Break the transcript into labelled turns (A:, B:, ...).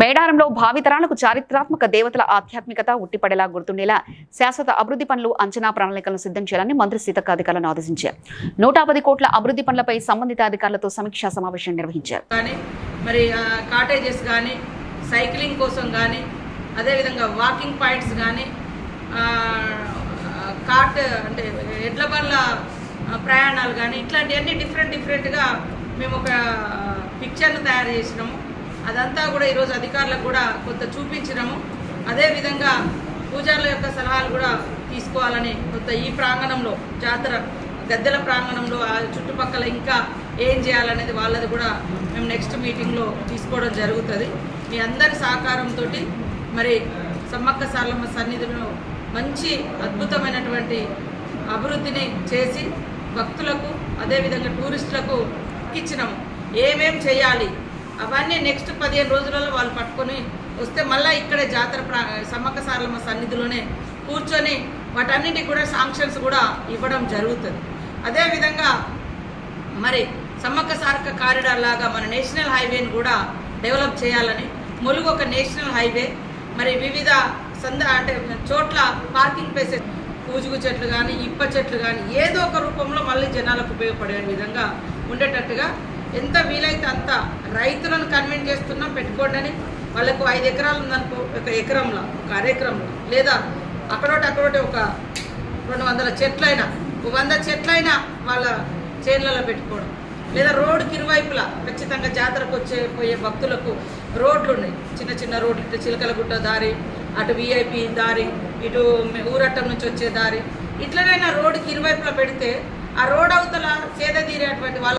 A: మేడారంలో భావితరాలకు చారిత్రాత్మక దేవతల ఆధ్యాత్మికత ఉట్టిపడేలా గుర్తుండేలా శాశ్వత అభివృద్ధి పనులు అంచనా ప్రణాళికలను సిద్ధం చేయాలని మంత్రి సీతక్క అధికారులను ఆదేశించారు. నూట పది కోట్ల అభివృద్ధి పనులపై సంబంధిత అధికారులతో సమీక్షా సమావేశం నిర్వహించారు.
B: కానీ మరి కాటేజెస్ కానీ సైక్లింగ్ కోసం కానీ అదేవిధంగా వాకింగ్ పాయింట్స్ కానీ కార్ట్ అంటే ఎడ్ల బండ్ల ప్రయాణాలు కానీ ఇట్లాంటివన్నీ డిఫరెంట్ డిఫరెంట్గా మేము ఒక పిక్చర్ను తయారు చేసినాము. అదంతా కూడా ఈరోజు అధికారులకు కూడా కొంత చూపించినాము. అదేవిధంగా పూజారుల యొక్క సలహాలు కూడా తీసుకోవాలని కొంత ఈ ప్రాంగణంలో జాతర గద్దెల ప్రాంగణంలో ఆ చుట్టుపక్కల ఇంకా ఏం చేయాలనేది వాళ్ళది కూడా మేము నెక్స్ట్ మీటింగ్లో తీసుకోవడం జరుగుతుంది. మీ అందరి సహకారంతో మరి సమ్మక్క సార్లమ్మ సన్నిధిలో మంచి అద్భుతమైనటువంటి అభివృద్ధిని చేసి భక్తులకు అదేవిధంగా టూరిస్టులకు ఇచ్చినాము. ఏమేం చేయాలి అవన్నీ నెక్స్ట్ పదిహేను రోజులలో వాళ్ళు పట్టుకొని వస్తే మళ్ళీ ఇక్కడే జాతర ప్రా సమ్మక్క సారలమ్మ సన్నిధిలోనే కూర్చొని వాటన్నిటికి కూడా శాంక్షన్స్ కూడా ఇవ్వడం జరుగుతుంది. అదేవిధంగా మరి సమ్మక్క సారక కారిడార్ లాగా మన నేషనల్ హైవేని కూడా డెవలప్ చేయాలని ములుగు ఒక నేషనల్ హైవే మరి వివిధ సంద అంటే చోట్ల పార్కింగ్ ప్లేసెస్ పూజుగు చెట్లు కానీ ఇప్ప చెట్లు కానీ ఏదో ఒక రూపంలో మళ్ళీ జనాలకు ఉపయోగపడే విధంగా ఉండేటట్టుగా ఎంత వీలైతే అంత రైతులను కన్విన్స్ చేస్తున్నాం పెట్టుకోండి అని వాళ్ళకు ఐదు ఎకరాలు ఉందనుకో ఒక ఎకరంలో ఒక అరెకరంలో లేదా అక్కడోటి అక్కడోటి ఒక రెండు వందల చెట్లైనా ఒక వంద చెట్లైనా వాళ్ళ చేన్లలో పెట్టుకోవడం. లేదా రోడ్డుకి ఇరువైపులా ఖచ్చితంగా జాతరకు వచ్చే పోయే భక్తులకు రోడ్లు ఉన్నాయి చిన్న చిన్న రోడ్లు ఇటు చిలకలగుట్ట దారి అటు విఐపి దారి ఇటు ఊరట్టం నుంచి వచ్చే దారి. ఇట్లనైనా రోడ్డుకి ఇరువైపులా పెడితే ఆ రోడ్ అవతల సేద తీరేటువంటి వాళ్ళ